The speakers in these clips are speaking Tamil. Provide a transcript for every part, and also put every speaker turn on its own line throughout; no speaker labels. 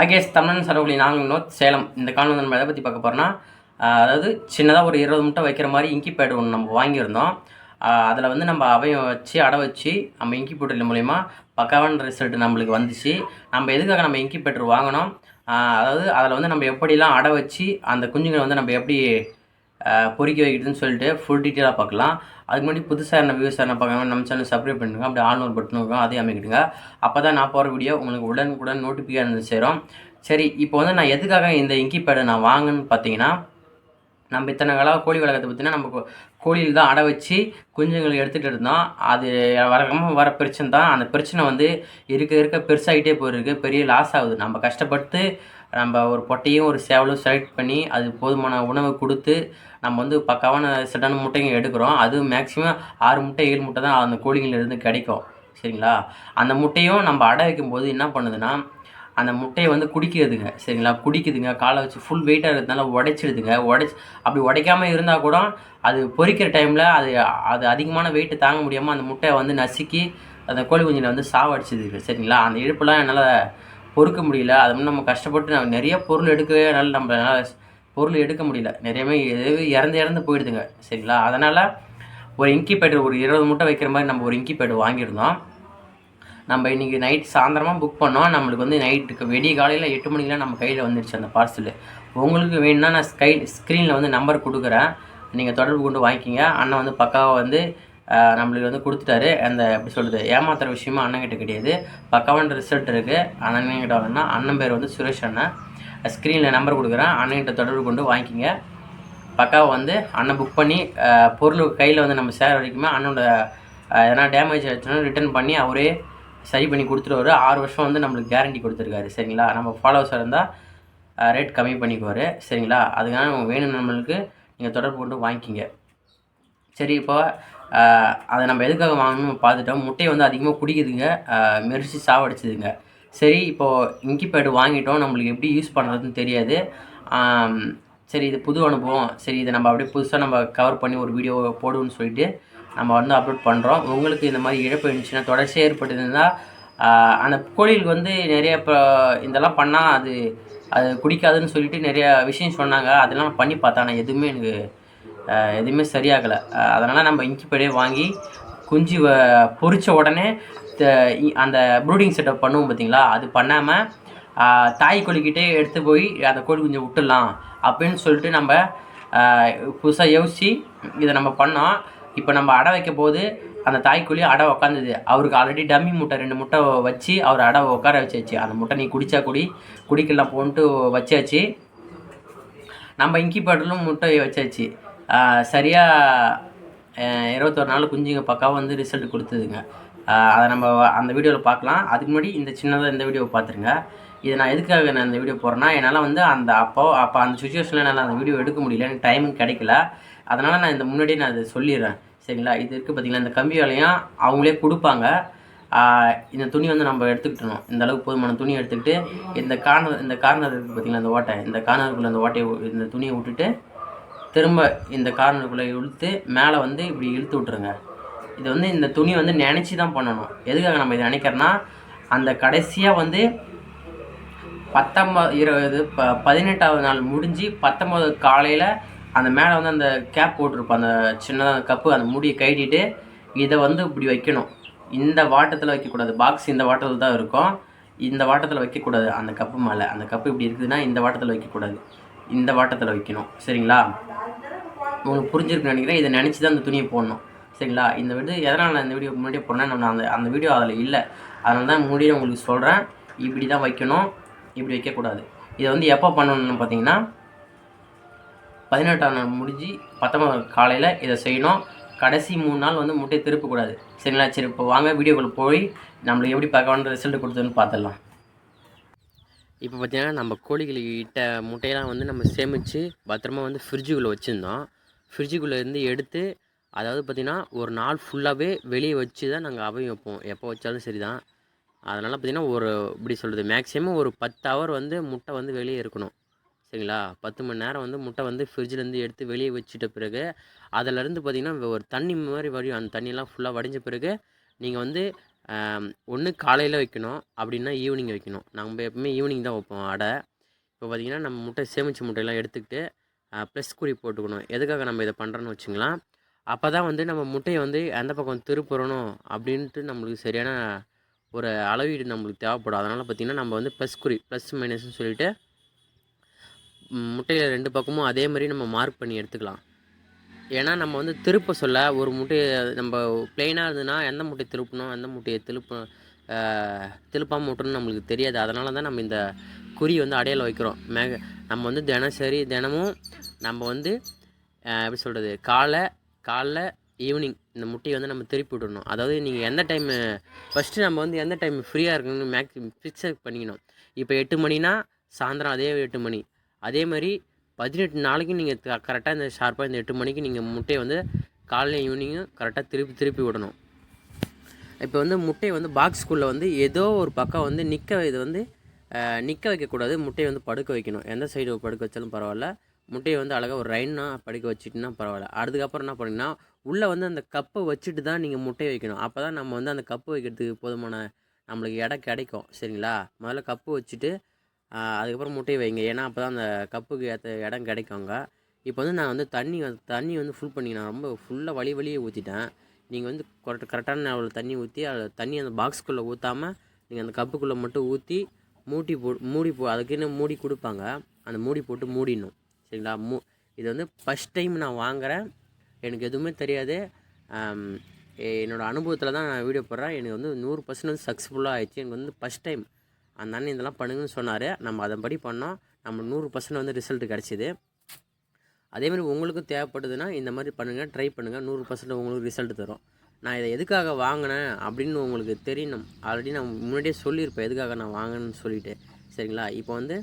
ஆகேஷ் தமிழன் சரவழி நாங்கள் வினோத் சேலம். இந்த காலம் நம்ம எதை பற்றி பார்க்க போகிறோன்னா அதாவது சின்னதாக ஒரு இருபது முட்டை வைக்கிற மாதிரி இங்கி பேடு ஒன்று நம்ம வாங்கியிருந்தோம். அதில் வந்து நம்ம அவையம் வச்சு அடை வச்சு நம்ம இங்கி பேட்டர் மூலிமா பக்காவான ரிசல்ட் நம்மளுக்கு வந்துச்சு. நம்ம எதுக்காக நம்ம இங்கி பேட்டர் வாங்கினோம்? அதாவது அதில் வந்து நம்ம எப்படிலாம் அடை வச்சு அந்த குஞ்சுங்களை வந்து நம்ம எப்படி பொறிக்க வைக்கிறதுன்னு சொல்லிட்டு ஃபுல் டீட்டெயிலாக பார்க்கலாம். அதுக்கு முன்னாடி புதுசாக என்ன வியூஸ் என்ன பார்க்காம நம்ம சேனல் சப்ஸ்கிரைப் பண்ணுங்க அப்படி ஆன்லைன் பட்டன் இருக்கும் அதையும் அமைக்கிடுங்க. அப்போ தான் நான் போகிற வீடியோ உங்களுக்கு உடனுக்குடன் நோட்டிஃபிகேஷன் சேரும். சரி இப்போ வந்து நான் எதுக்காக இந்த இங்கி பேடை நான் வாங்கன்னு பார்த்தீங்கன்னா நம்ம இத்தனை காலம் கோழி வளர்க்கறத பார்த்தீங்கன்னா நம்ம கோழியில் தான் அடை வச்சு குஞ்சுங்களை எடுத்துகிட்டு இருந்தோம். அது வழக்கமாக வர பிரச்சனை தான். அந்த பிரச்சனை வந்து இருக்க இருக்க பெருசாகிட்டே போயிருக்கு. பெரிய லாஸ் ஆகுது. நம்ம கஷ்டப்பட்டு நம்ம ஒரு பொட்டையும் ஒரு சேவலும் செலக்ட் பண்ணி அது போதுமான உணவு கொடுத்து நம்ம வந்து பக்காவான சட்டான முட்டைங்க எடுக்கிறோம். அது மேக்ஸிமம் ஆறு முட்டை ஏழு முட்டை தான் அந்த கோழிகளிலிருந்து கிடைக்கும். சரிங்களா? அந்த முட்டையும் நம்ம அடை வைக்கும்போது என்ன பண்ணுதுன்னா அந்த முட்டையை வந்து குடிக்கிறதுங்க. சரிங்களா? குடிக்குதுங்க. காலை வச்சு ஃபுல் வெயிட்டாக இருக்கிறதுனால உடைச்சிடுதுங்க. உடைச்சி அப்படி உடைக்காமல் இருந்தால் கூட அது பொறிக்கிற டைமில் அது அது அதிகமான வெயிட்டு தாங்க முடியாமல் அந்த முட்டையை வந்து நசுக்கி அந்த கோழி குஞ்சினை வந்து சாவடிச்சிது சரிங்களா? அந்த இழுப்புலாம் என்னால் பொறுக்க முடியல. அது வந்து நம்ம கஷ்டப்பட்டு நம்ம நிறைய பொருள் எடுக்கவே என்னால் நம்மளால் பொருள் எடுக்க முடியல. நிறையவே எது இறந்து இறந்து போயிடுதுங்க. சரிங்களா? அதனால் ஒரு இன்கிபேட்டர் ஒரு இருபது முட்டை வைக்கிற மாதிரி நம்ம ஒரு இன்கிபேட்டர் வாங்கியிருந்தோம். நம்ம இன்றைக்கி நைட் சாயந்தரமாக புக் பண்ணோம். நம்மளுக்கு வந்து நைட்டுக்கு வெடிய காலையில் எட்டு மணிக்கெலாம் நம்ம கையில் வந்துடுச்சு அந்த பார்சல் உங்களுக்கு வேணும்னா நான் ஸ்கை ஸ்க்ரீனில் வந்து நம்பர் கொடுக்குறேன். நீங்கள் தொடர்பு கொண்டு வாங்கிக்கிங்க. அண்ணன் வந்து பக்காவாக வந்து நம்மளுக்கு வந்து கொடுத்துட்டாரு. அந்த எப்படி சொல்கிறது ஏமாத்துற விஷயமா அண்ணன்கிட்ட கிடையாது. பக்காவான ரிசல்ட் இருக்குது அண்ணன்கிட்ட வாங்கினா அண்ணன் பேர் வந்து சுரேஷ் அண்ணன். ஸ்க்ரீனில் நம்பர் கொடுக்குறேன். அண்ணன்கிட்ட தொடர்பு கொண்டு வாங்கிக்கிங்க. பக்காவை வந்து அண்ணன் புக் பண்ணி பொருள் கையில் வந்து நம்ம சேர வரைக்குமே அண்ணனோட எதனா டேமேஜ் ஆச்சுன்னா ரிட்டர்ன் பண்ணி அவரே சரி பண்ணி கொடுத்துருவாரு. ஆறு வருஷம் வந்து நம்மளுக்கு கேரண்டி கொடுத்துருக்காரு. சரிங்களா? நம்ம ஃபாலோவர்ஸாக இருந்தால் ரேட் கம்மி பண்ணிக்குவார். சரிங்களா? அதுக்காக வேணும் நம்மளுக்கு. நீங்கள் தொடர்பு கொண்டு வாங்கிக்கிங்க. சரி இப்போ அதை நம்ம எதுக்காக வாங்கணும்னு பார்த்துட்டோம். முட்டையை வந்து அதிகமாக குடிக்குதுங்க. மெரிசி மெரிச்சு சாவடிச்சுதுங்க. சரி இப்போது இங்கிபேடு வாங்கிட்டோம். நம்மளுக்கு எப்படி யூஸ் பண்ணுறதுன்னு தெரியாது. சரி இது புது அனுபவம். சரி இதை நம்ம அப்படியே புதுசாக நம்ம கவர் பண்ணி ஒரு வீடியோ போடுவோம்னு சொல்லிட்டு நம்ம வந்து அப்லோட் பண்ணுறோம் உங்களுக்கு இந்த மாதிரி இழப்பு இருந்துச்சுன்னா தொடர்ச்சியாக ஏற்பட்டிருந்தால் அந்த கோழிகளுக்கு வந்து நிறைய இப்போ இதெல்லாம் பண்ணால் அது அது குடிக்காதுன்னு சொல்லிட்டு நிறைய விஷயம் சொன்னாங்க. அதெல்லாம் பண்ணி பார்த்தேன். ஆனால் எதுவுமே எனக்கு எதுவுமே சரியாகலை. அதனால் நம்ம இன்கிபேடே வாங்கி குஞ்சு வ- பொரிச்ச உடனே த- இ- அந்த ப்ரூடிங் செட்டப் பண்ணுவோம் பார்த்தீங்களா? அது பண்ணாமல் தாய் கோழிக்கிட்டே எடுத்து போய் அந்த கோழி கொஞ்சம் விட்டுடலாம் அப்படின்னு சொல்லிட்டு நம்ம புதுசாக யோசித்து இதை நம்ம பண்ணோம். இப்போ நம்ம அடை வைக்க போது அந்த தாய்க்குழி அடை உக்காந்துது. அவருக்கு ஆல்ரெடி டம்மி முட்டை ரெண்டு முட்டை வச்சு அவர் அடை உட்கார வச்சாச்சு. அந்த முட்டை நீ குடித்தா குடி குடிக்கலாம் போன்ட்டு வச்சாச்சு. நம்ம இன்கிபேட்டரிலும் முட்டை வச்சாச்சு. சரியாக இருபத்தொரு நாள் குஞ்சுங்க பக்காவாக வந்து ரிசல்ட் கொடுத்ததுங்க. அதை நம்ம அந்த வீடியோவில் பார்க்கலாம். அதுக்கு முன்னாடி இந்த சின்னதாக இந்த வீடியோவை பார்த்துருங்க. இதை நான் எதுக்காக நான் இந்த வீடியோ போகிறேன்னா என்னால் வந்து அந்த அப்போ அப்போ அந்த சுச்சுவேஷனில் என்னால் அந்த வீடியோ எடுக்க முடியல. எனக்கு டைமும் கிடைக்கல. அதனால் நான் இந்த முன்னாடியே நான் இதை சொல்லிடுறேன். சரிங்களா? இது இருக்குது பார்த்தீங்களா இந்த கம்பி வேலையும் அவங்களே கொடுப்பாங்க. இந்த துணி வந்து நம்ம எடுத்துக்கிட்டணும். இந்த அளவுக்கு போதுமான துணி எடுத்துக்கிட்டு இந்த கார்னர் இந்த கார்னர் இருக்குது பார்த்தீங்களா இந்த ஓட்டை? இந்த கார்னருக்குள்ளே இந்த ஓட்டையை இந்த துணியை விட்டுட்டு திரும்ப இந்த கார்னருக்குள்ளே இழுத்து மேலே வந்து இப்படி இழுத்து விட்ருங்க இது வந்து இந்த துணி வந்து நினச்சி தான் பண்ணணும். எதுக்காக நம்ம இதை நினைக்கிறோன்னா அந்த கடைசியாக வந்து பத்தொம்பது இருபது ப பதினெட்டாவது நாள் முடிஞ்சு பத்தொம்பது காலையில் அந்த மேலே வந்து அந்த கேப் போட்டிருப்போம் அந்த சின்னதாக கப்பு அந்த முடியை கைட்டிட்டு இதை வந்து இப்படி வைக்கணும். இந்த வாட்டத்தில் வைக்கக்கூடாது. பாக்ஸ் இந்த வாட்டத்தில் தான் இருக்கும். இந்த வாட்டத்தில் வைக்கக்கூடாது. அந்த கப்பு மேலே. அந்த கப்பு இப்படி இருக்குதுன்னா இந்த வாட்டத்தில் வைக்கக்கூடாது. இந்த வாட்டத்தில் வைக்கணும். சரிங்களா? உங்களுக்கு புரிஞ்சிருக்குன்னு நினைக்கிறேன். இதை நினச்சி தான் அந்த துணியை போடணும். சரிங்களா? இந்த வீடியோ எதனால் நான் இந்த வீடியோ முன்னாடியே போடுறேன் நம்ம அந்த அந்த வீடியோ அதில் இல்லை. அதனால தான் முன்னாடியே உங்களுக்கு சொல்கிறேன் இப்படி தான் வைக்கணும். இப்படி வைக்கக்கூடாது. இதை வந்து எப்போ பண்ணணும்னு பார்த்தீங்கன்னா பதினெட்டாம் நாள் முடிஞ்சு பத்தொம்பது காலையில் இதை செய்யணும். கடைசி மூணு நாள் வந்து முட்டையை திருப்பக்கூடாது. சரிங்களா? சரி இப்போ வாங்க வீடியோக்குள்ளே போய் நம்மளுக்கு எப்படி பார்க்க ரிசல்ட் கொடுத்ததுன்னு பார்த்துடலாம். இப்போ பார்த்திங்கன்னா நம்ம கோழிகளுக்கு இட்ட முட்டையெல்லாம் வந்து நம்ம சேமித்து பத்திரமா வந்து ஃப்ரிட்ஜுக்குள்ளே வச்சுருந்தோம். ஃப்ரிட்ஜுக்குள்ளே இருந்து எடுத்து அதாவது பார்த்திங்கன்னா ஒரு நாள் ஃபுல்லாகவே வெளியே வச்சு தான் நாங்கள் அவையும் வைப்போம். எப்போ வச்சாலும் சரி தான் அதனால் பார்த்திங்கன்னா ஒரு இப்படி சொல்கிறது மேக்ஸிமம் ஒரு பத்து ஹவர் வந்து முட்டை வந்து வெளியே இருக்கணும். சரிங்களா? பத்து மணி நேரம் வந்து முட்டை வந்து ஃப்ரிட்ஜிலேருந்து எடுத்து வெளியே வச்சுட்ட பிறகு அதிலேருந்து பார்த்திங்கன்னா ஒரு தண்ணி மாதிரி வடியும். அந்த தண்ணியெல்லாம் ஃபுல்லாக வடிஞ்ச பிறகு நீங்கள் வந்து ஒன்று காலையில் வைக்கணும் அப்படின்னா ஈவினிங் வைக்கணும். நம்ம எப்பவுமே ஈவினிங் தான் வைப்போம் அடை. இப்போ பார்த்திங்கன்னா நம்ம முட்டை சேமிச்ச முட்டையெல்லாம் எடுத்துக்கிட்டு ப்ளஸ் குறி போட்டுக்கணும். எதுக்காக நம்ம இதை பண்ணுறோன்னு வச்சுங்களேன் அப்போ தான் வந்து நம்ம முட்டையை வந்து எந்த பக்கம் திருப்புறணும் அப்படின்ட்டு நம்மளுக்கு சரியான ஒரு அளவீடு நம்மளுக்கு தேவைப்படும். அதனால் பார்த்திங்கன்னா நம்ம வந்து ப்ளஸ் குறி ப்ளஸ் மைனஸ்னு சொல்லிவிட்டு முட்டையில் ரெண்டு பக்கமும் அதே மாதிரி நம்ம மார்க் பண்ணி எடுத்துக்கலாம். ஏன்னா நம்ம வந்து திருப்ப சொல்ல ஒரு முட்டையை நம்ம பிளெயினாக இருந்ததுன்னா எந்த முட்டையை திருப்பணும் எந்த முட்டையை திருப்ப திருப்பாமல் விட்டணும் நம்மளுக்கு தெரியாது. அதனால தான் நம்ம இந்த குறி வந்து அடையாளம் வைக்கிறோம். மேக நம்ம வந்து தினசரி தினமும் நம்ம வந்து எப்படி சொல்கிறது காலை காலைல ஈவினிங் இந்த முட்டையை வந்து நம்ம திருப்பி விடணும் அதாவது நீங்கள் எந்த டைமு ஃபஸ்ட்டு நம்ம வந்து எந்த டைம் ஃப்ரீயாக இருக்கணும்னு மேக்ஸிமம் ஃபிக்ஸ் பண்ணிக்கணும். இப்போ எட்டு மணினா சாயந்தரம் அதே எட்டு மணி. அதே மாதிரி பதினெட்டு நாளைக்கு நீங்கள் கரெக்டாக இந்த ஷார்ப்பாக இந்த எட்டு மணிக்கு நீங்கள் முட்டையை வந்து காலைல ஈவினிங்கும் கரெக்டாக திருப்பி திருப்பி விடணும். இப்போ வந்து முட்டையை வந்து பாக்ஸ்குள்ளே வந்து ஏதோ ஒரு பக்கம் வந்து நிற்க இது வந்து நிற்க வைக்கக்கூடாது. முட்டையை வந்து படுக்க வைக்கணும். எந்த சைடு படுக்க வச்சாலும் பரவாயில்ல. முட்டையை வந்து அழகாக ஒரு ரைனாக படுக்க வச்சுட்டுனா பரவாயில்ல. அதுக்கப்புறம் என்ன பண்ணிங்கன்னா உள்ளே வந்து அந்த கப்பை வச்சுட்டு தான் நீங்கள் முட்டையை வைக்கணும். அப்போ தான் நம்ம வந்து அந்த கப்பு வைக்கிறதுக்கு போதுமான நம்மளுக்கு இடம் கிடைக்கும். சரிங்களா? முதல்ல கப்பு வச்சுட்டு அதுக்கப்புறம் முட்டையை வைங்க. ஏன்னா அப்போ தான் அந்த கப்புக்கு ஏற்ற இடம் கிடைக்குங்க. இப்போ வந்து நான் வந்து தண்ணி வந்து தண்ணி வந்து ஃபுல் பண்ணி நான் ரொம்ப ஃபுல்லாக வழி வழியே ஊற்றிட்டேன் நீங்கள் வந்து கரெக்ட் கரெக்டான அவ்வளோ தண்ணி ஊற்றி அதில் தண்ணி அந்த பாக்ஸ்க்குள்ளே ஊற்றாமல் நீங்கள் அந்த கப்புக்குள்ளே மட்டும் ஊற்றி மூடி போ மூடி போ அதுக்குன்னு மூடி கொடுப்பாங்க? அந்த மூடி போட்டு மூடிடணும். சரிங்களா? மூ இது வந்து ஃபஸ்ட் டைம் நான் வாங்குகிறேன் எனக்கு எதுவுமே தெரியாது. என்னோடய அனுபவத்தில் தான் நான் வீடியோ போடுறேன். எனக்கு வந்து நூறு பர்சன்ட் வந்து சக்ஸஸ்ஃபுல்லாக ஆயிடுச்சு. எனக்கு வந்து ஃபஸ்ட் டைம் அந்த அண்ணன் இதெல்லாம் பண்ணுங்கன்னு சொன்னார். நம்ம அதன்படி பண்ணோம். நம்ம நூறு பர்சன்ட் வந்து ரிசல்ட் கிடச்சிது. அதேமாதிரி உங்களுக்கும் தேவைப்படுதுன்னா இந்த மாதிரி பண்ணுங்கள் ட்ரை பண்ணுங்கள் நூறு பர்சன்ட் உங்களுக்கு ரிசல்ட் தரும். நான் இதை எதுக்காக வாங்கினேன் அப்படின்னு உங்களுக்கு தெரியணும். ஆல்ரெடி நான் முன்னாடியே சொல்லியிருப்பேன். எதுக்காக நான் வாங்கினேன்னு சொல்லிவிட்டு சரிங்களா? இப்போ வந்து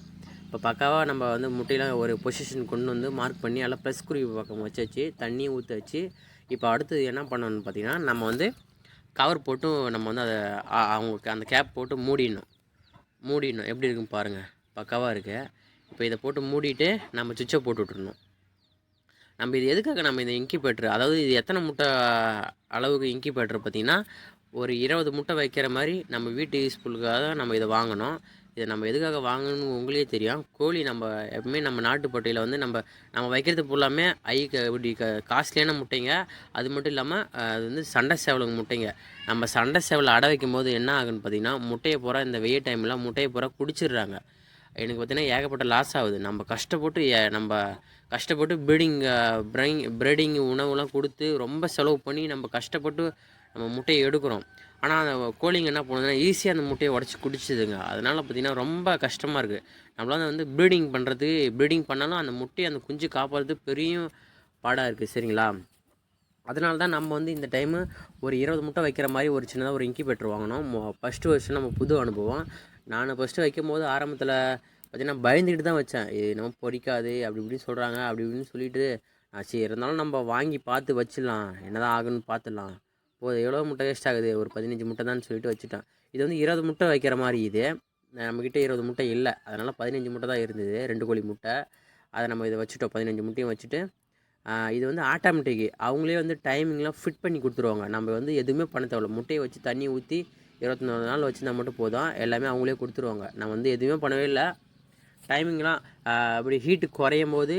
இப்போ பக்காவாக நம்ம வந்து முட்டையெல்லாம் ஒரு பொசிஷன் கொண்டு வந்து மார்க் பண்ணி எல்லாம் ப்ளஸ் குறிப்பு பக்கம் வச்சு வச்சு தண்ணி ஊற்ற வச்சு இப்போ அடுத்தது என்ன பண்ணணும்னு பார்த்தீங்கன்னா நம்ம வந்து கவர் போட்டும் நம்ம வந்து அதை அவங்களுக்கு அந்த கேப் போட்டு மூடிடணும். மூடிடணும். எப்படி இருக்குன்னு பாருங்கள் பக்காவாக இருக்குது இப்போ இதை போட்டு மூடிட்டு நம்ம சுவிட்சை போட்டு விட்டுறணும். நம்ம இது எதுக்காக நம்ம இந்த இன்கிபேட்டர் அதாவது இது எத்தனை முட்டை அளவுக்கு இன்கிபேட்டர் பார்த்தீங்கன்னா ஒரு இருபது முட்டை வைக்கிற மாதிரி நம்ம வீட்டு யூஸ்ஃபுல்லுக்காக நம்ம இதை வாங்கணும். இதை நம்ம எதுக்காக வாங்கணும்னு உங்களுக்கே தெரியும். கோழி நம்ம எப்பவுமே நம்ம நாட்டுப்பட்டையில் வந்து நம்ம நம்ம வைக்கிறது ஃபுல்லாமே ஐ க இப்படி க காஸ்ட்லியான முட்டைங்க. அது மட்டும் இல்லாமல் அது வந்து சண்டை சேவலுங்க முட்டைங்க. நம்ம சண்டை சேவலை அடை வைக்கும் போது என்ன ஆகுன்னு பார்த்தீங்கன்னா முட்டையை பூரா இந்த வெயில் டைமில் முட்டையை பூரா குடிச்சிடுறாங்க. எனக்கு பார்த்தீங்கன்னா ஏகப்பட்ட லாஸ் ஆகுது. நம்ம கஷ்டப்பட்டு ஏ- நம்ம கஷ்டப்பட்டு ப்ரீடிங் ப்ரைங் ப்ரீடிங் உணவுலாம் கொடுத்து ரொம்ப செலவு பண்ணி நம்ம கஷ்டப்பட்டு நம்ம முட்டையை எடுக்கிறோம். ஆனால் அந்த கோழிங்க என்ன பண்ணுதுன்னா ஈஸியாக அந்த முட்டையை உடச்சி குடிச்சிதுங்க. அதனால் பார்த்திங்கன்னா ரொம்ப கஷ்டமாக இருக்குது நம்மளால் வந்து ப்ரீடிங் பண்ணுறது ப்ரீடிங் பண்ணாலும் அந்த முட்டையை அந்த குஞ்சு காப்பாற்றுறது பெரிய பாடாக இருக்குது சரிங்களா? அதனால தான் நம்ம வந்து இந்த டைமு ஒரு இருபது முட்டை வைக்கிற மாதிரி ஒரு சின்னதாக ஒரு இன்கிபேட்டர் வாங்கினோம் ஃபஸ்ட்டு வருஷம் நம்ம புது அனுபவம். நான் ஃபஸ்ட்டு வைக்கும் போது ஆரம்பத்தில் பார்த்திங்கன்னா பயந்துக்கிட்டு தான் வச்சேன். இது நம்ம பொறிக்காது அப்படி இப்படின்னு சொல்கிறாங்க அப்படி இப்படின்னு சொல்லிட்டு சரி இருந்தாலும் நம்ம வாங்கி பார்த்து வச்சிடலாம். என்ன தான் ஆகுன்னு பார்த்துடலாம். போதும். எவ்வளோ முட்டை வேஸ்ட் ஆகுது. ஒரு பதினஞ்சு முட்டை தான் சொல்லிட்டு வச்சுட்டான் இது வந்து இருபது முட்டை வைக்கிற மாதிரி இது. நம்மக்கிட்ட இருபது முட்டை இல்லை. அதனால் பதினஞ்சு முட்டை தான் இருந்தது. ரெண்டு கோழி முட்டை. அதை நம்ம இதை வச்சுட்டோம். பதினஞ்சு முட்டையும் வச்சுட்டு இது வந்து ஆட்டோமேட்டிக்கு அவங்களே வந்து டைமிங்லாம் ஃபிட் பண்ணி கொடுத்துருவாங்க. நம்ம வந்து எதுவுமே பண்ண தேவையில்ல. முட்டையை வச்சு தண்ணி ஊற்றி இருபத்தி நாலு நாள் வச்சுருந்தா மட்டும் போதும். எல்லாமே அவங்களே கொடுத்துருவாங்க. நான் வந்து எதுவுமே பண்ணவே இல்லை. டைமிங்லாம் அப்படி ஹீட்டு குறையும் போது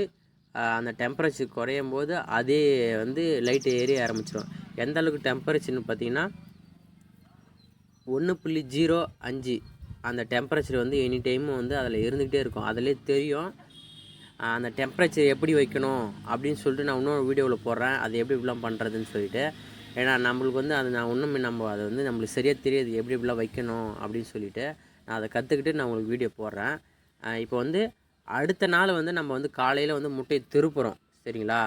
அந்த டெம்பரேச்சர் குறையும் போது அதே வந்து லைட்டு ஏறி ஆரம்பிச்சிடும் எந்த அளவுக்கு டெம்பரேச்சர்னு பார்த்தீங்கன்னா ஒன்று புள்ளி ஜீரோ அஞ்சு அந்த டெம்பரேச்சர் வந்து எனி டைமும் வந்து அதில் இருந்துக்கிட்டே இருக்கும். அதிலே தெரியும் அந்த டெம்பரேச்சர் எப்படி வைக்கணும் அப்படின்னு சொல்லிட்டு நான் இன்னொரு வீடியோவில் போடுறேன். அது எப்படி இப்படிலாம் பண்ணுறதுன்னு சொல்லிட்டு. ஏன்னா நம்மளுக்கு வந்து அது நான் ஒன்றுமே நம்ம அதை வந்து நம்மளுக்கு சரியாக தெரியாது. எப்படி இப்படிலாம் வைக்கணும் அப்படின்னு சொல்லிவிட்டு நான் அதை கற்றுக்கிட்டு நான் உங்களுக்கு வீடியோ போடுறேன். இப்போ வந்து அடுத்த நாள் வந்து நம்ம வந்து காலையில் வந்து முட்டையை திருப்புறோம். சரிங்களா?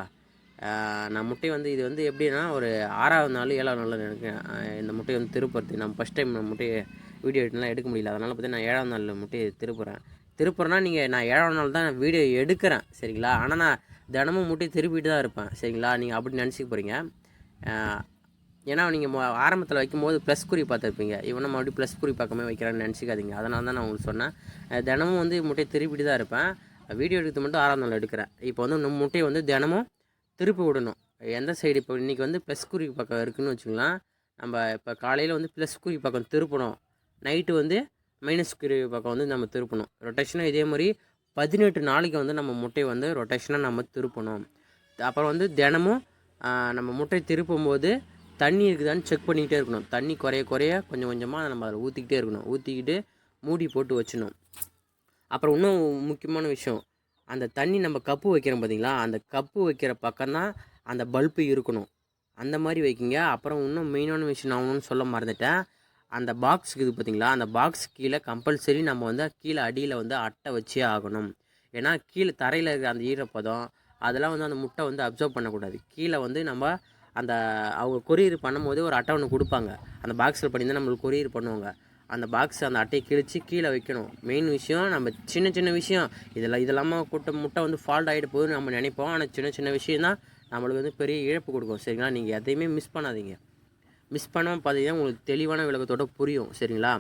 நான் முட்டை வந்து இது வந்து எப்படின்னா ஒரு ஆறாவது நாள் ஏழாவது நாள் எனக்கு இந்த முட்டையை வந்து திருப்புறது நான் ஃபஸ்ட் டைம் நான் முட்டையை வீடியோ எடுக்கலாம் எடுக்க முடியல. அதனால் பார்த்தீங்கன்னா நான் ஏழாவது நாள் முட்டையை திருப்புறேன். திருப்புறேன்னா நீங்கள் நான் ஏழாவது நாள் தான் வீடியோ எடுக்கிறேன் சரிங்களா? ஆனால் நான் தினமும் முட்டையை திருப்பிட்டு தான் இருப்பேன் சரிங்களா? நீங்கள் அப்படி நினச்சிக்க போகிறீங்க ஏன்னா நீங்கள் ஆரம்பத்தில் வைக்கும்போது ப்ளஸ் குறி பார்த்துருப்பீங்க. இவனை மறுபடியும் ப்ளஸ் குறி பக்கமே வைக்கிறான்னு நினச்சிக்காதீங்க. அதனால தான் நான் உங்களுக்கு சொன்னேன். தினமும் வந்து முட்டையை திருப்பிட்டு தான் இருப்பேன். வீடியோ எடுத்து மட்டும் ஆறாம் நாள் எடுக்கிறேன். இப்போ வந்து நம்ம முட்டையை வந்து தினமும் திருப்பி விடணும். எந்த சைடு இப்போ இன்றைக்கி வந்து ப்ளஸ் குறி பக்கம் இருக்குதுன்னு வச்சுக்கலாம். நம்ம இப்போ காலையில் வந்து ப்ளஸ் குறி பக்கம் திருப்பணும். நைட்டு வந்து மைனஸ் குறி பக்கம் வந்து நம்ம திருப்பணும். ரொட்டேஷனாக இதே மாதிரி பதினெட்டு நாளைக்கு வந்து நம்ம முட்டையை வந்து ரொட்டேஷனாக நம்ம திருப்பணும். அப்புறம் வந்து தினமும் நம்ம முட்டை திருப்பும் போது தண்ணி இருக்குதான்னு செக் பண்ணிக்கிட்டே இருக்கணும். தண்ணி குறைய குறைய கொஞ்சம் கொஞ்சமாக நம்ம அதில் ஊற்றிக்கிட்டே இருக்கணும். ஊற்றிக்கிட்டு மூடி போட்டு வச்சிடணும். அப்புறம் இன்னும் முக்கியமான விஷயம் அந்த தண்ணி நம்ம கப்பு வைக்கிறோம் பார்த்தீங்களா? அந்த கப்பு வைக்கிற பக்கம் தான் அந்த பல்பு இருக்கணும். அந்த மாதிரி வைக்கிங்க. அப்புறம் இன்னும் மெயினான விஷயம் நான் ஒன்றும் சொல்ல மறந்துட்டேன். அந்த பாக்ஸ் இது பார்த்தீங்களா? அந்த பாக்ஸ் கீழே கம்பல்சரி நம்ம வந்து கீழே அடியில் வந்து அட்டை வச்சே ஆகணும். ஏன்னா கீழே தரையில் இருக்கிற அந்த ஈரப்பதம் அதெல்லாம் வந்து அந்த முட்டை வந்து அப்சர்வ் பண்ணக்கூடாது. கீழே வந்து நம்ம அந்த அவங்க கொரியர் பண்ணும்போது ஒரு அட்டை ஒன்று கொடுப்பாங்க. அந்த பாக்ஸில் பண்ணி தான் நம்மளுக்கு கொரியர் பண்ணுவாங்க. அந்த பாக்ஸ் அந்த அட்டையை கிழிச்சு கீழே வைக்கணும். மெயின் விஷயம் நம்ம சின்ன சின்ன விஷயம். இதெல்லாம் இதெல்லாமல் கூட்ட முட்டை வந்து ஃபால்ட் ஆகிட்டு போகுதுன்னு நம்ம நினைப்போம். ஆனால் சின்ன சின்ன விஷயம் தான் நம்மளுக்கு வந்து பெரிய இழப்பு கொடுக்கும். சரிங்களா? நீங்கள் எதையுமே மிஸ் பண்ணாதீங்க. மிஸ் பண்ணாமல் பார்த்தீங்கன்னா உங்களுக்கு தெளிவான விளக்கத்தோட புரியும். சரிங்களா?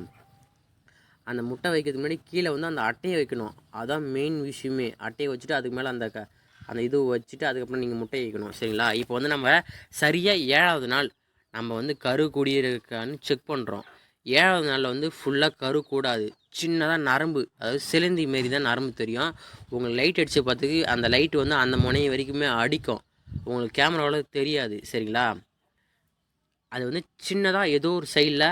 அந்த முட்டை வைக்கிறதுக்கு முன்னாடி கீழே வந்து அந்த அட்டையை வைக்கணும். அதுதான் மெயின் விஷயமே. அட்டையை வச்சுட்டு அதுக்கு மேலே அந்த க அந்த இது வச்சுட்டு அதுக்கப்புறம் நீங்கள் முட்டையை வைக்கணும். சரிங்களா? இப்போ வந்து நம்ம சரியாக ஏழாவது நாள் நம்ம வந்து கரு குடியிருக்கான்னு செக் பண்ணுறோம் ஏழாவது நாளில் வந்து ஃபுல்லாக கரு கூடாது. சின்னதாக நரம்பு அதாவது சிலந்தி மாரி தான் நரம்பு தெரியும். உங்களுக்கு லைட் அடித்து பார்த்துக்கு அந்த லைட் வந்து அந்த முனை வரைக்குமே அடிக்கும். உங்களுக்கு கேமராவில் தெரியாது சரிங்களா? அது வந்து சின்னதாக ஏதோ ஒரு சைடில்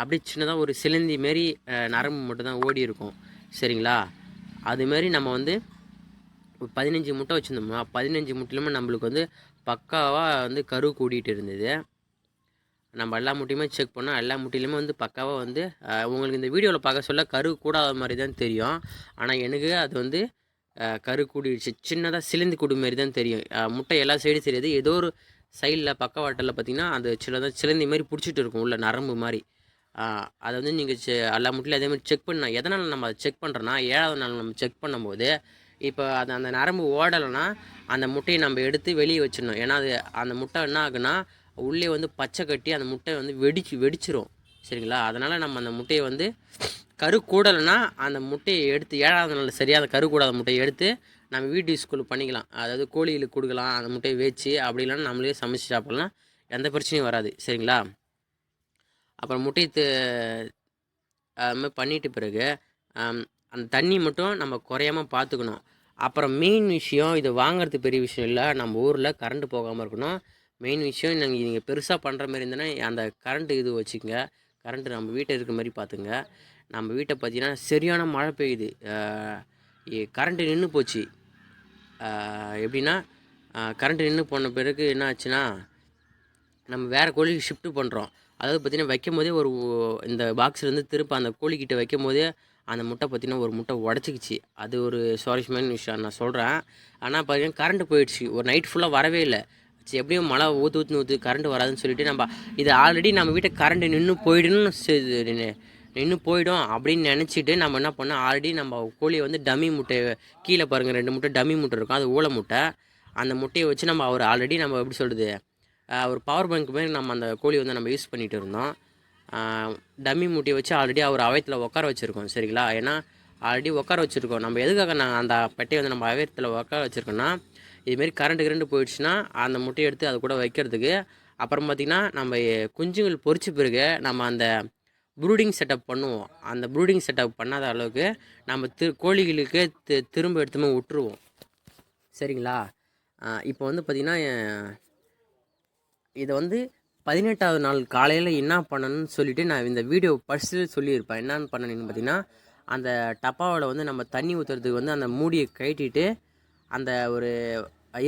அப்படியே சின்னதாக ஒரு சிலந்தி மாரி நரம்பு மட்டும் தான் ஓடி இருக்கும் சரிங்களா? அதுமாரி நம்ம வந்து பதினஞ்சு முட்டை வச்சுருந்தோம்னா பதினஞ்சு முட்டையிலுமே நம்மளுக்கு வந்து பக்காவாக வந்து கரு கூடிட்டு இருந்தது. நம்ம எல்லா முட்டையுமே செக் பண்ணோம் எல்லா முட்டையிலுமே வந்து பக்காவாக வந்து உங்களுக்கு இந்த வீடியோவில் பார்க்க சொல்ல கரு கூடாத மாதிரி தான் தெரியும். ஆனால் எனக்கு அது வந்து கரு கூடிடுச்சு. சின்னதாக சிலந்தி கூடு மாதிரி தான் தெரியும் முட்டை எல்லா சைடும் தெரியாது. ஏதோ ஒரு சைடில் பக்கவாட்டில் பார்த்தீங்கன்னா அந்த சின்னதாக சிலந்தி மாதிரி பிடிச்சிட்டு இருக்கும் உள்ள நரம்பு மாதிரி. அதை வந்து நீங்கள் செ எல்லா முட்டிலையும் அதே மாதிரி செக் பண்ணால் எதனால் நம்ம அதை செக் பண்ணுறோன்னா ஏழாவது நாள் நம்ம செக் பண்ணும்போது இப்போ அது அந்த நரம்பு ஓடலைன்னா அந்த முட்டையை நம்ம எடுத்து வெளியே வச்சிடணும். ஏன்னா அது அந்த முட்டை என்ன ஆகுன்னா உள்ளே வந்து பச்சை கட்டி அந்த முட்டை வந்து வெடிச்சு வெடிச்சிரும். சரிங்களா? அதனால் நம்ம அந்த முட்டையை வந்து கரு கூடலைன்னா அந்த முட்டையை எடுத்து ஏழாவது நாள் சரியாக அந்த கரு கூடாத முட்டையை எடுத்து நம்ம வீட்டு ஸ்கூல் பண்ணிக்கலாம். அதாவது கோழிகளுக்கு கொடுக்கலாம் அந்த முட்டையை வச்சு அப்படி இல்லைன்னா நம்மளே சமைச்சு சாப்பிட்லாம். எந்த பிரச்சனையும் வராது. சரிங்களா? அப்புறம் முட்டையை அது மாதிரி பண்ணிட்ட பிறகு அந்த தண்ணி மட்டும் நம்ம குறையாம பார்த்துக்கணும். அப்புறம் மெயின் விஷயம் இது வாங்குறது பெரிய விஷயம் இல்லை. நம்ம ஊரில் கரண்ட் போகாமல் இருக்கணும். மெயின் விஷயம் நீங்கள் நீங்கள் பெருசாக பண்ணுற மாதிரி இருந்ததுன்னா அந்த கரண்ட்டு இது வச்சுக்கோங்க. கரண்ட்டு நம்ம வீட்டில் இருக்க மாதிரி பார்த்துங்க நம்ம வீட்டை பார்த்தீங்கன்னா சரியான மழை பெய்யுது. கரண்ட்டு நின்று போச்சு. எப்படின்னா கரண்ட்டு நின்று போன பிறகு என்ன ஆச்சுன்னா நம்ம வேறு கோழிக்கு ஷிஃப்ட் பண்ணுறோம் அதாவது பார்த்தீங்கன்னா வைக்கும் போதே ஒரு இந்த பாக்ஸ்லேருந்து திருப்ப அந்த கோழிக்கிட்ட வைக்கும் போதே அந்த முட்டை பார்த்தீங்கன்னா ஒரு முட்டை உடச்சிக்கிச்சு. அது ஒரு சுவாரஸ்யமான விஷயம் நான் சொல்கிறேன் ஆனால் பார்த்திங்கன்னா கரண்ட்டு போயிடுச்சு. ஒரு நைட் ஃபுல்லாக வரவே இல்லை. சரி எப்படியும் மழை ஊற்று ஊற்று ஊற்று கரண்ட் வராதுன்னு சொல்லிட்டு நம்ம இது ஆல்ரெடி நம்ம வீட்டை கரண்ட் நின்று போயிடுன்னு நின்று போயிடும் அப்படின்னு நினச்சிட்டு நம்ம என்ன பண்ணோம்? ஆல்ரெடி நம்ம கோழியை வந்து டம்மி முட்டை கீழே பாருங்கள் ரெண்டு முட்டை டம்மி முட்டை இருக்கும். அது ஊளை முட்டை. அந்த முட்டையை வச்சு நம்ம அவர் ஆல்ரெடி நம்ம எப்படி சொல்கிறது ஒரு பவர் பேங்க் மாதிரி நம்ம அந்த கோழி வந்து நம்ம யூஸ் பண்ணிகிட்டு இருந்தோம். டம்மி முட்டையை வச்சு ஆல்ரெடி அவர் அவயத்தில் உட்கார வச்சுருக்கோம் சரிங்களா? ஏன்னா ஆல்ரெடி உட்கார வச்சுருக்கோம். நம்ம எதுக்காக நான் அந்த பெட்டையை வந்து நம்ம அவயத்தில் உட்கார வச்சுருக்கோன்னா இதுமாரி கரண்ட் கரண்ட் போயிடுச்சுன்னா அந்த முட்டையை எடுத்து அது கூட வைக்கிறதுக்கு அப்புறம் பார்த்திங்கன்னா நம்ம குஞ்சுகள் பொறிச்ச பிறகு நம்ம அந்த ப்ரூடிங் செட்டப் பண்ணுவோம். அந்த ப்ரூடிங் செட்டப் பண்ணாத அளவுக்கு நம்ம திரு கோழிகளுக்கு தி திரும்ப எடுத்துமே விட்டுருவோம். சரிங்களா? இப்போ வந்து பார்த்திங்கன்னா இதை வந்து பதினெட்டாவது நாள் காலையில் என்ன பண்ணணும்னு சொல்லிவிட்டு நான் இந்த வீடியோ ஃபஸ்ட்டு சொல்லியிருப்பேன். என்னன்னு பண்ணணும்னு பார்த்தீங்கன்னா அந்த டப்பாவில் வந்து நம்ம தண்ணி ஊற்றுறதுக்கு வந்து அந்த மூடியை கட்டிட்டு அந்த ஒரு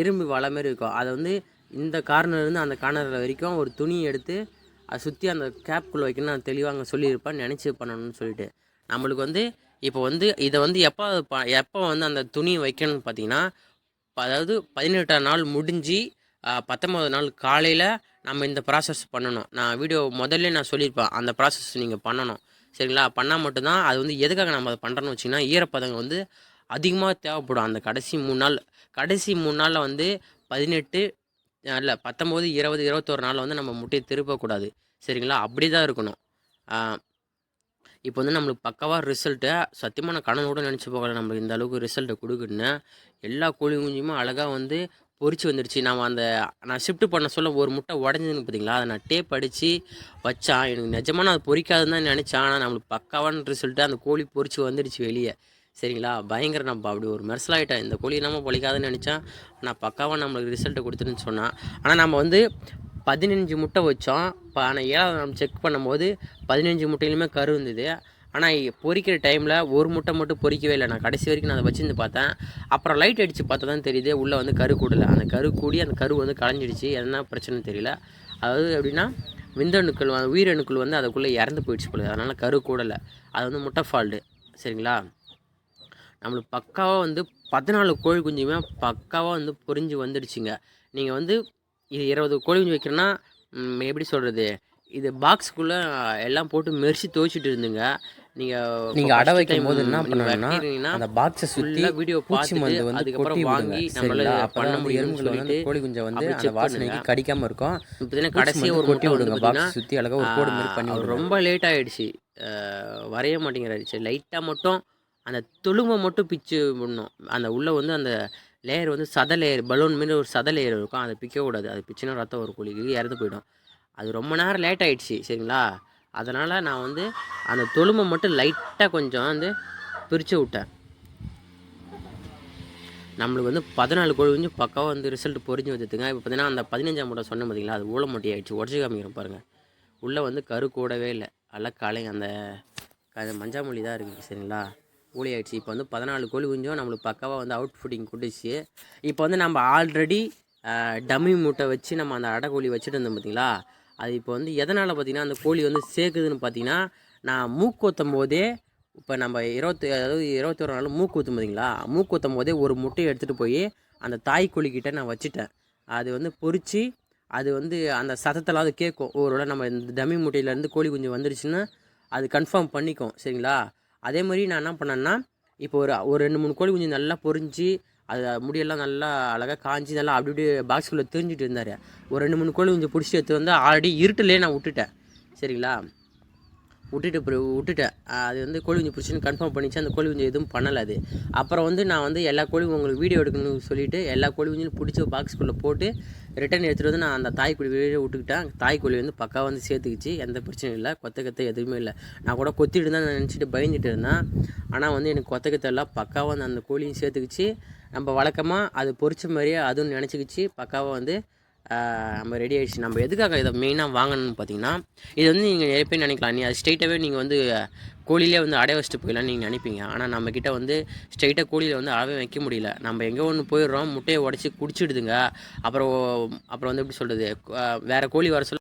இரும்பு வலை மாதிரி இருக்கும். அதை வந்து இந்த கார்னர்லேருந்து அந்த கார்னர் வரைக்கும் ஒரு துணி எடுத்து அதை சுற்றி அந்த கேப்குள்ளே வைக்கணும் நான் தெளிவாக அங்கே சொல்லியிருப்பேன் நினச்சி பண்ணணும்னு சொல்லிட்டு. நம்மளுக்கு வந்து இப்போ வந்து இதை வந்து எப்போ எப்போ வந்து அந்த துணி வைக்கணும்னு பார்த்தீங்கன்னா அதாவது பதினெட்டாம் நாள் முடிஞ்சு பத்தொம்பது நாள் காலையில் நம்ம இந்த ப்ராசஸ் பண்ணணும். நான் வீடியோ முதல்ல நான் சொல்லியிருப்பேன் அந்த ப்ராசஸ் நீங்கள் பண்ணணும். சரிங்களா? பண்ணால் மட்டும்தான் அது வந்து எதுக்காக நம்ம அதை பண்ணுறோன்னு வச்சிங்கன்னா ஈரப்பதங்கள் வந்து அதிகமாக தேவைப்படும். அந்த கடைசி மூணு நாள் கடைசி மூணு நாளில் வந்து பதினெட்டு இல்லை பத்தொம்போது இருபது இருபத்தோரு நாளில் வந்து நம்ம முட்டையை திருப்பக்கூடாது சரிங்களா? அப்படி தான் இருக்கணும் இப்போ வந்து நம்மளுக்கு பக்கவாக ரிசல்ட்டு சத்தியமாக நான் கூட நினச்சி போகல நம்மளுக்கு இந்த அளவுக்கு ரிசல்ட்டை கொடுக்குன்னு எல்லா கோழி குஞ்சுமே அழகாக வந்து பொரிச்சு வந்துடுச்சு நான் அந்த நான் ஷிஃப்ட் பண்ண சொல்ல ஒரு முட்டை உடஞ்சதுன்னு பார்த்தீங்களா அதை நான் டேப் அடித்து வச்சான் எனக்கு நிஜமாக நான் அது பொறிக்காதுன்னு தான் நினச்சேன். ஆனால் நம்மளுக்கு பக்காவான ரிசல்ட்டு அந்த கோழி பொறிச்சு வந்துடுச்சு வெளியே. சரிங்களா? பயங்கர நம்ம அப்படி ஒரு மெர்சல் ஆகிட்டேன் இந்த கோழி நம்ம பொழிக்காதுன்னு நினச்சேன் ஆனால் பக்காவாக நம்மளுக்கு ரிசல்ட்டை கொடுத்துருன்னு சொன்னான் ஆனால் நம்ம வந்து பதினஞ்சு முட்டை வச்சோம். இப்போ ஆனால் ஏழாவது நம்ம செக் பண்ணும்போது பதினஞ்சு முட்டையிலுமே கரு இருந்தது. ஆனால் பொறிக்கிற டைமில் ஒரு முட்டை மட்டும் பொறிக்கவே இல்லை. நான் கடைசி வரைக்கும் நான் அதை வச்சுருந்து பார்த்தேன். அப்புறம் லைட் அடித்து பார்த்தா தான் தெரியுது உள்ளே வந்து கரு கூடல. அந்த கரு கூடி அந்த கரு வந்து களைஞ்சிடுச்சு என்ன பிரச்சனைன்னு தெரியல. அதாவது எப்படின்னா விந்தணுக்கள் உயிரணுக்கள் வந்து அதுக்குள்ளே இறந்து போயிடுச்சு போல அதனால் கரு கூடலை. அது வந்து முட்டை ஃபால்ட்டு சரிங்களா? நம்மளுக்கு பக்காவாக வந்து பதினாலு கோழி குஞ்சுமே பக்காவாக வந்து பொரிஞ்சு வந்துடுச்சுங்க. நீங்கள் வந்து இது இருபது கோழி குஞ்சு வைக்கிறேன்னா எப்படி சொல்கிறது இது பாக்ஸுக்குள்ளே எல்லாம் போட்டு மெரிச்சு துவைச்சிட்டு இருந்துங்க. நீங்கள்
நீங்க அடை வைக்கும் போது என்ன பண்ணணும்னா அந்த பாக்ஸை
ஃபுல்லாக வீடியோ
பூச்சி மருந்து வந்து
அதுக்கப்புறம் வாங்கி நம்மளால பண்ண
வந்து
சொல்லிட்டு
கோழி குஞ்சை வந்து அந்த வாசனைக்கு
பண்ணுங்க.
கடிக்காம இருக்கும்.
இப்போ கடைசியாக ஒரு
கொட்டி விடுங்க. பாக்ஸ் சுத்தி அழகா ஒரு கோடு மாதிரி பண்ணி
ரொம்ப லேட் ஆகிடுச்சு வரைய மாட்டேங்கிறாரு. சரி லைட்டாக மட்டும் அந்த தொழுமை மட்டும் பிச்சு விடணும். அந்த உள்ளே வந்து அந்த லேயர் வந்து சத லேயர் பலூன் மாரி ஒரு சத லேயர் இருக்கும். அதை பிக்கக்கூடாது அது பிச்சுனா ரத்தம் ஒரு குழிக்கு இறந்து போயிடும். அது ரொம்ப நேரம் லேட் ஆயிடுச்சு சரிங்களா? அதனால் நான் வந்து அந்த தொழுமை மட்டும் லைட்டாக கொஞ்சம் வந்து பிரித்து விட்டேன். நம்மளுக்கு வந்து பதினாலு கோழி குஞ்சு பக்காவாக வந்து ரிசல்ட் பொறிஞ்சு வந்துட்டுங்க இப்போ பார்த்தீங்கன்னா அந்த பதினஞ்சாம் மூட்டை சொன்ன பார்த்தீங்களா அது ஊழ மொட்டி ஆகிடுச்சு உடச்சி காமிக்கிறோம் பாருங்கள் உள்ளே வந்து கரு கூடவே இல்லை. நல்லா கலை அந்த மஞ்சாமொழி தான் இருக்குது சரிங்களா? கூலி ஆயிடுச்சு இப்போ வந்து பதினாலு கோழி குஞ்சும் நம்மளுக்கு பக்காவாக வந்து அவுட் ஃபுட்டிங் கொடுத்துச்சு. இப்போ வந்து நம்ம ஆல்ரெடி டம்மி மூட்டை வச்சு நம்ம அந்த அடை கோழி வச்சுட்டு இருந்தோம் பார்த்தீங்களா அது இப்போ வந்து எதனால் பார்த்தீங்கன்னா அந்த கோழி வந்து சேர்க்குதுன்னு பார்த்தீங்கன்னா நான் மூக்கொத்தும் போதே இப்போ நம்ம இருபத்தி அதாவது இருபத்தொரு நாள் மூக்கு ஊற்றும் பார்த்தீங்களா மூக்கு ஊற்றும் போதே ஒரு முட்டையை எடுத்துகிட்டு போய் அந்த தாய் கோழிக்கிட்ட நான் வச்சுட்டேன். அது வந்து பொறிச்சு அது வந்து அந்த சத்தத்தில் அது கேட்கும். ஒருவேளை நம்ம இந்த டம்மி முட்டையிலேருந்து கோழி குஞ்சு வந்துருச்சுன்னா அது கன்ஃபார்ம் பண்ணிக்கும். சரிங்களா? அதே மாதிரி நான் என்ன பண்ணேன்னா இப்போ ஒரு ஒரு ரெண்டு மூணு கோழி குஞ்சு நல்லா பொரிஞ்சு அது முடியெல்லாம் நல்லா அழகாக காஞ்சி நல்லா அப்படி அப்படியே பாக்ஸ்குள்ளே தெரிஞ்சிட்டு இருந்தார். ஒரு ரெண்டு மூணு கோழி குஞ்சு பிடிச்சி எடுத்து வந்து ஆல்ரெடி இருட்டுலேயே நான் விட்டுட்டேன். சரிங்களா? விட்டுட்டு பிறகு விட்டுட்டேன். அது வந்து கோழி குஞ்சு பிடிச்சின்னு கன்ஃபார்ம் பண்ணிச்சு. அந்த கோழி குஞ்சு எதுவும் பண்ணலை அது. அப்புறம் வந்து நான் வந்து எல்லா கோழி உங்களுக்கு வீடியோ எடுக்கணும்னு சொல்லிவிட்டு எல்லா கோழி குஞ்சும் பிடிச்ச பாக்ஸ்குள்ளே போட்டு ரிட்டன் எடுத்துகிட்டு வந்து நான் அந்த தாய் கோழி வெளியே விட்டுக்கிட்டேன். தாய் கோழி வந்து பக்கா வந்து சேர்த்துக்கிச்சு. எந்த பிரச்சனையும் இல்லை. கொத்த கத்தை எதுவுமே இல்லை. நான் கூட கொத்திட்டு தான் நினச்சிட்டு பயந்துட்டு இருந்தேன். ஆனால் வந்து எனக்கு கொத்த கத்த எல்லாம் பக்காவாக வந்து அந்த கோழியும் சேர்த்துக்கிச்சு. நம்ம வழக்கமாக அது பொறிச்ச மாதிரியே அதுவும் நினச்சிக்கிச்சு. பக்காவாக வந்து நம்ம ரெடி ஆகிடுச்சு நம்ம எதுக்காக இதை மெயினாக வாங்கணும்னு பார்த்தீங்கன்னா இது வந்து நீங்கள் நிறைய பேர் நினைக்கலாம். நீ அது ஸ்ட்ரைட்டாகவே நீங்கள் வந்து கோழிலே வந்து அடைய வச்சுட்டு போயிடலாம் நீங்கள் நினைப்பீங்க. ஆனால் நம்மக்கிட்ட வந்து ஸ்ட்ரைட்டாக கோழியில் வந்து அடவே வைக்க முடியல. நம்ம எங்கே ஒன்று போயிடுறோம் முட்டையை உடச்சி குடிச்சிடுதுங்க. அப்புறம் அப்புறம் வந்து எப்படி சொல்கிறது வேறு கோழி வர சொல்ல